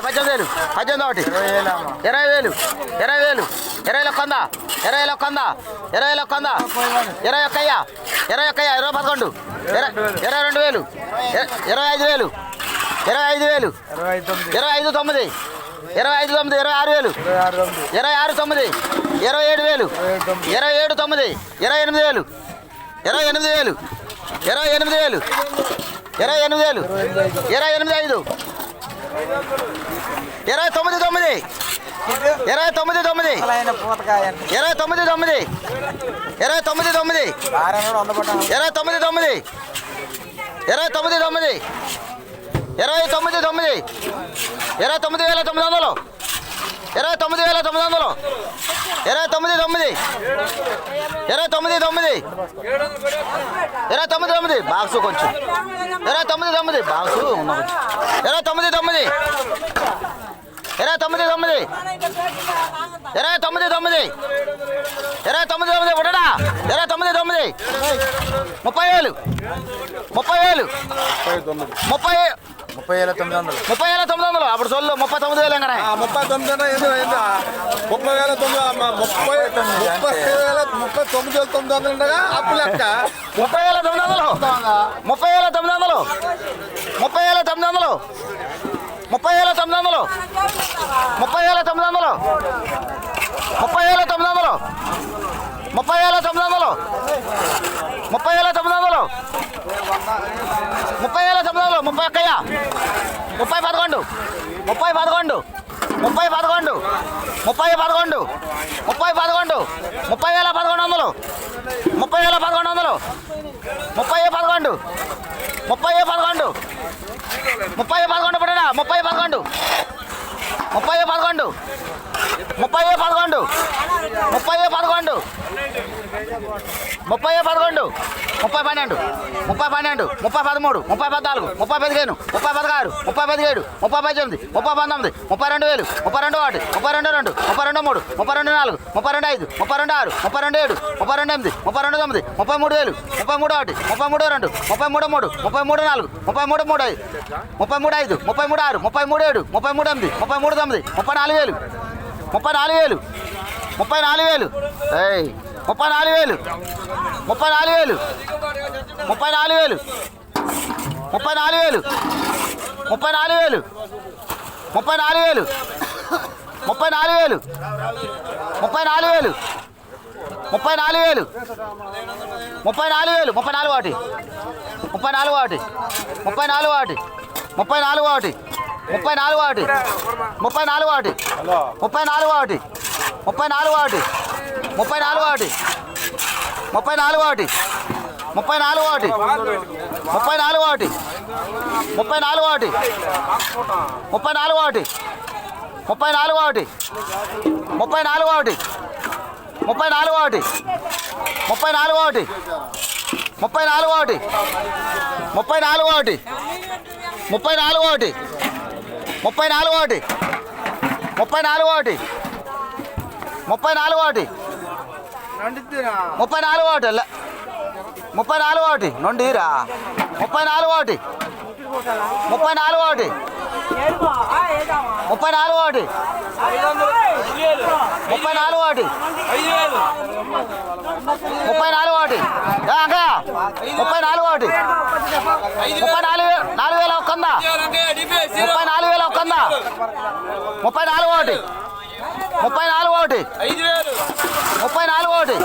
పద్దెనిమిది వేలు పద్దెనిమిది ఒకటి ఇరవై వేలు ఇరవై వేలు ఇరవై ఒక్క వంద ఇరవై ఒక్క వంద ఇరవై ఒక్క వంద ఇరవై ఒక్కయ్య ఇరవై ఒక్కయ్య ఇరవై పదకొండు ఇరవై ఇరవై రెండు వేలు ఇరవై ఐదు వేలు ఇరవై ఐదు వేలు ఇరవై ఐదు తొమ్మిది ఇరవై ఐదు తొమ్మిది ఇరవై ఆరు వేలు ఇరవై ఆరు తొమ్మిది ఇరవై ఏడు వేలు ఇరవై ఏడు తొమ్మిది ఇరవై ఎనిమిది వేలు ఇరవై ఎనిమిది వేలు ఇరవై ఎనిమిది వేలు ఇరవై ఎనిమిది వేలు ఇరవై ఎనిమిది ఐదు ఇరవై తొమ్మిది తొమ్మిది. ఇరవై తొమ్మిది తొమ్మిది. ఇరవై తొమ్మిది తొమ్మిది. ఇరవై తొమ్మిది తొమ్మిది. ఇరవై తొమ్మిది తొమ్మిది. ఇరవై తొమ్మిది తొమ్మిది. ఇరవై తొమ్మిది తొమ్మిది. ఇరవై తొమ్మిది వేల తొమ్మిది వందలు. ఇరవై తొమ్మిది వేల తొమ్మిది వందలు ఇరవై తొమ్మిది తొమ్మిది ఇరవై తొమ్మిది తొమ్మిది ఇరవై తొమ్మిది తొమ్మిది బాక్స్ కొంచెం ఇరవై తొమ్మిది తొమ్మిది బాక్స్ ఉన్న కొంచెం ఇరవై తొమ్మిది తొమ్మిది ఇరవై తొమ్మిది తొమ్మిది ఇరవై తొమ్మిది తొమ్మిది ఇరవై తొమ్మిది తొమ్మిది ఉండడా ఇరవై తొమ్మిది తొమ్మిది ముప్పై వేలు ముప్పై వేలు ముప్పై ముప్పై వేల తొమ్మిది వందలు ముప్పై వేల తొమ్మిది వందలు అప్పుడు సొల్లు ముప్పై తొమ్మిది వేలు ఎంగనే ముప్పై తొమ్మిది అన్న ఏందో ఏందో ముప్పై వేల తొమ్మిది ముప్పై ముప్పై వేల ముప్పై తొమ్మిది వేల తొమ్మిది వందలు ఉండగా అప్పు లెక్క ముప్పై వేల తొమ్మిది వందలు ముప్పై వేల తొమ్మిది వందలు ముప్పై వేల తొమ్మిది వందలు ముప్పై వేల తొమ్మిది వందలు ముప్పై వేల తొమ్మిది వందలు ముప్పై వేల తొమ్మిది వందలు ముప్పై వేల తొమ్మిది వందలు ముప్పై వేల తొమ్మిది వందలు ముప్పై వేల తొమ్మిది వందలు ముప్పై ఒక్కయ్య? ముప్పై పదకొండు. ముప్పై పదకొండు. ముప్పై పదకొండు. ముప్పై పదకొండు. ముప్పై పదకొండు. ముప్పై వేల పదకొండు వందలు. ముప్పై వేల పదకొండు వందలు. ముప్పై పదకొండు. ముప్పై పదకొండు. ముప్పై పదకొండు పడడా ముప్పై పదకొండు. ముప్పై పదకొండు. ముప్పై పదకొండు ముప్పై పదకొండు ముప్పై పదకొండు ముప్పై పన్నెండు ముప్పై పన్నెండు ముప్పై పదమూడు ముప్పై పద్నాలుగు ముప్పై పదిహేను ముప్పై పదహారు ముప్పై పదిహేడు ముప్పై పద్దెనిమిది ముప్పై పంతొమ్మిది ముప్పై రెండు వేలు ముప్పై రెండు ఒకటి ముప్పై రెండు రెండు ముప్పై రెండు మూడు ముప్పై రెండు నాలుగు ముప్పై రెండు ఐదు ముప్పై రెండు ఆరు ముప్పై రెండు ఏడు ముప్పై రెండు ఎనిమిది ముప్పై రెండు తొమ్మిది ముప్పై మూడు వేలు ముప్పై మూడు ఒకటి ముప్పై మూడు రెండు ముప్పై మూడు మూడు ముప్పై మూడు నాలుగు ముప్పై మూడు మూడు ఐదు ముప్పై మూడు ఐదు ముప్పై మూడు ఆరు ముప్పై మూడు ఏడు ముప్పై మూడు ఎనిమిది ముప్పై మూడు తొమ్మిది ముప్పై నాలుగు వేలు ముప్పై నాలుగు వేలు ముప్పై నాలుగు వేలు ఏయ్ ముప్పై నాలుగు వేలు ముప్పై నాలుగు వేలు ముప్పై నాలుగు వేలు ముప్పై నాలుగు వేలు ముప్పై నాలుగు వేలు ముప్పై నాలుగు వేలు ముప్పై నాలుగు వేలు ముప్పై నాలుగు వేలు ముప్పై నాలుగు వేలు ముప్పై నాలుగు వేలు ముప్పై నాలుగు ఒకటి ముప్పై నాలుగు ఒకటి ముప్పై నాలుగు ఒకటి ముప్పై నాలుగు ఒకటి ముప్పై నాలుగు ఒకటి ముప్పై నాలుగు ఒకటి ముప్పై నాలుగు ఒకటి ముప్పై నాలుగు ఒకటి ముప్పై నాలుగు ఒకటి ముప్పై నాలుగు ఒకటి ముప్పై నాలుగు ఒకటి ముప్పై నాలుగు ఒకటి ముప్పై నాలుగు ఒకటి ముప్పై నాలుగు ఒకటి ముప్పై నాలుగు ఒకటి ముప్పై నాలుగు ఒకటి ముప్పై నాలుగు ఒకటి ముప్పై నాలుగు ఒకటి ముప్పై నాలుగు ఒకటి ముప్పై నాలుగు ఒకటి ముప్పై నాలుగు ఒకటి ముప్పై నాలుగు ఒకటి ముప్పై నాలుగు ఒకటి ముప్పై నాలుగు ఒకటి ముప్పై నాలుగు ఒకటి. ముప్పై నాలుగు ఒకటి నొండిరా ముప్పై నాలుగు ఒకటి ముప్పై నాలుగు ఒకటి ముప్పై నాలుగు ఒకటి ముప్పై నాలుగు ఒకటి ముప్పై నాలుగు ఒకటి అంకయ్య ముప్పై నాలుగు ఒకటి ముప్పై నాలుగు నాలుగు వేల ఒక్క వంద ముప్పై నాలుగు వేల ఒక్క వంద ముప్పై నాలుగు ఒకటి ముప్పై నాలుగు ఒకటి. ముప్పై నాలుగు ఒకటి.